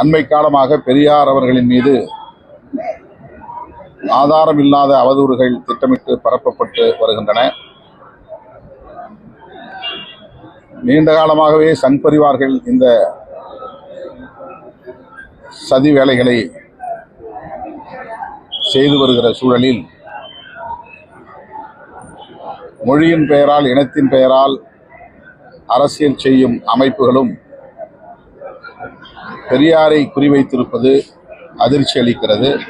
அண்மை காலமாக பெரியார் அவர்களின் மீது ஆதாரம் இல்லாத அவதூறுகள் திட்டமிட்டு பரப்பப்பட்டு வருகின்றன. நீண்ட காலமாகவே சங் பரிவார்கள் இந்த சதி வேலைகளை செய்து வருகிற சூழலில் மொழியின் பெயரால் இனத்தின் பெயரால் அரசியல் செய்யும் அமைப்புகளும் பெரியாரை குறிவைத்திருப்பது அதிர்ச்சி அளிக்கிறது.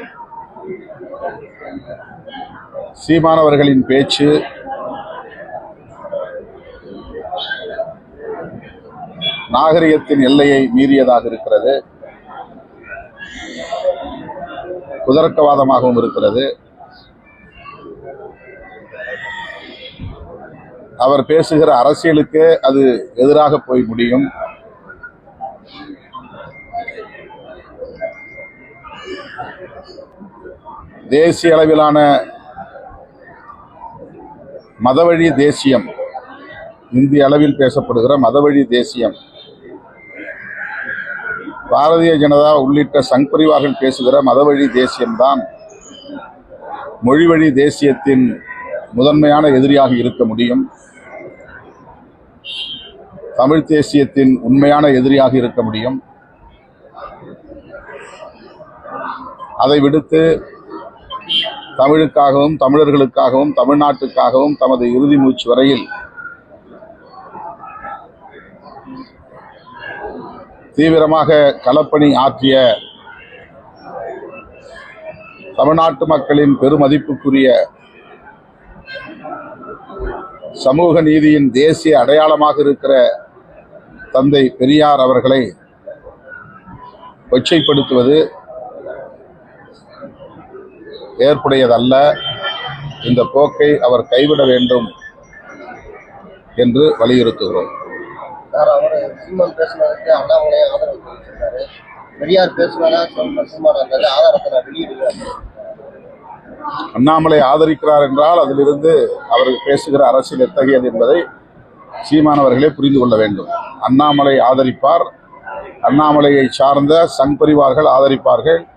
சீமானவர்களின் பேச்சு நாகரிகத்தின் எல்லையை மீறியதாக இருக்கிறது. குதர்க்கவாதமாகவும் இருக்கிறது. அவர் பேசுகிற அரசியலுக்கு அது எதிராக போய் முடியும். தேசிய அளவிலான மதவழி தேசியம் இந்திய அளவில் பேசப்படுகிற மதவழி தேசியம் பாரதிய ஜனதா உள்ளிட்ட சங்பரிவார்கள் பேசுகிற மதவழி தேசியம்தான் மொழிவழி தேசியத்தின் முதன்மையான எதிரியாக இருக்க முடியும். தமிழ் தேசியத்தின் உண்மையான எதிரியாக இருக்க முடியும். அதை விடுத்து தமிழுக்காகவும் தமிழர்களுக்காகவும் தமிழ்நாட்டுக்காகவும் தமது இறுதி மூச்சு வரையில் தீவிரமாக களப்பணி ஆற்றிய தமிழ்நாட்டு மக்களின் பெருமதிப்புக்குரிய சமூக நீதியின் தேசிய அடையாளமாக இருக்கிற தந்தை பெரியார் அவர்களை கொச்சைப்படுத்துவது ஏற்புடையதல்ல. இந்த போக்கை அவர் கைவிட வேண்டும் என்று வலியுறுத்துகிறோம். அண்ணாமலை ஆதரிக்கிறார் என்றால் அதிலிருந்து அவர் பேசுகிற அரசியல் எத்தகையது என்பதை சீமானவர்களே புரிந்து கொள்ள வேண்டும். அண்ணாமலை ஆதரிப்பார். அண்ணாமலையை சார்ந்த சங் பரிவார்கள் ஆதரிப்பார்கள்.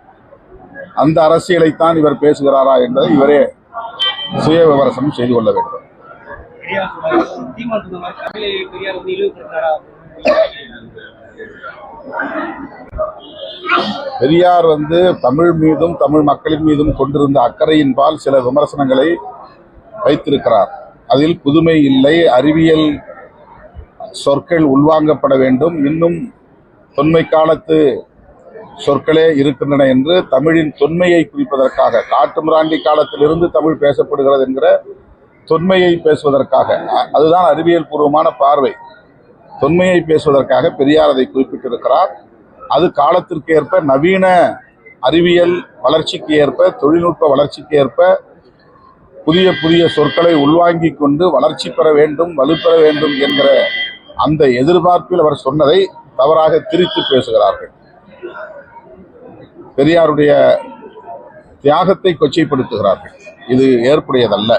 அந்த அரசியலைத்தான் இவர் பேசுகிறாரா என்பதை இவரே சுய விமர்சனம் செய்து கொள்ள வேண்டும். பெரியார் வந்து பெரியார் வந்து தமிழ் மீதும் தமிழ் மக்களின் மீதும் கொண்டிருந்த அக்கறையின்பால் சில விமர்சனங்களை வைத்திருக்கிறார். அதில் புதுமை இல்லை அறிவியல் சொற்கள் உள்வாங்கப்பட வேண்டும். இன்னும் தொன்மை காலத்து சொற்களே இருக்கின்றன என்று தமிழின் தொன்மையை குறிப்பதற்காக காட்டுமிராண்டி காலத்திலிருந்து தமிழ் பேசப்படுகிறது என்கிற தொன்மையை பேசுவதற்காக அதுதான் அறிவியல் பூர்வமான பார்வை. தொன்மையை பேசுவதற்காக பெரியார் அதை குறிப்பிட்டிருக்கிறார். அது காலத்திற்கு ஏற்ப நவீன அறிவியல் வளர்ச்சிக்கு ஏற்ப தொழில்நுட்ப வளர்ச்சிக்கு ஏற்ப புதிய புதிய சொற்களை உள்வாங்கிக் கொண்டு வளர்ச்சி பெற வேண்டும் வலுப்பெற வேண்டும் என்கிற அந்த எதிர்பார்ப்பில் அவர் சொன்னதை தவறாக திரித்து பேசுகிறார்கள். பெரியாருடைய தியாகத்தை கொச்சைப்படுத்துகிறார்கள். இது ஏற்புடையதல்ல.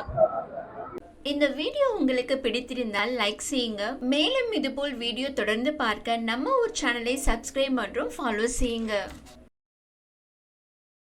இந்த வீடியோ உங்களுக்கு பிடித்திருந்தால் லைக் செய்யுங்க. மேலும் இதுபோல் வீடியோ தொடர்ந்து பார்க்க நம்ம ஒரு சேனலை சப்ஸ்கிரைப் மற்றும் ஃபாலோ செய்யுங்க.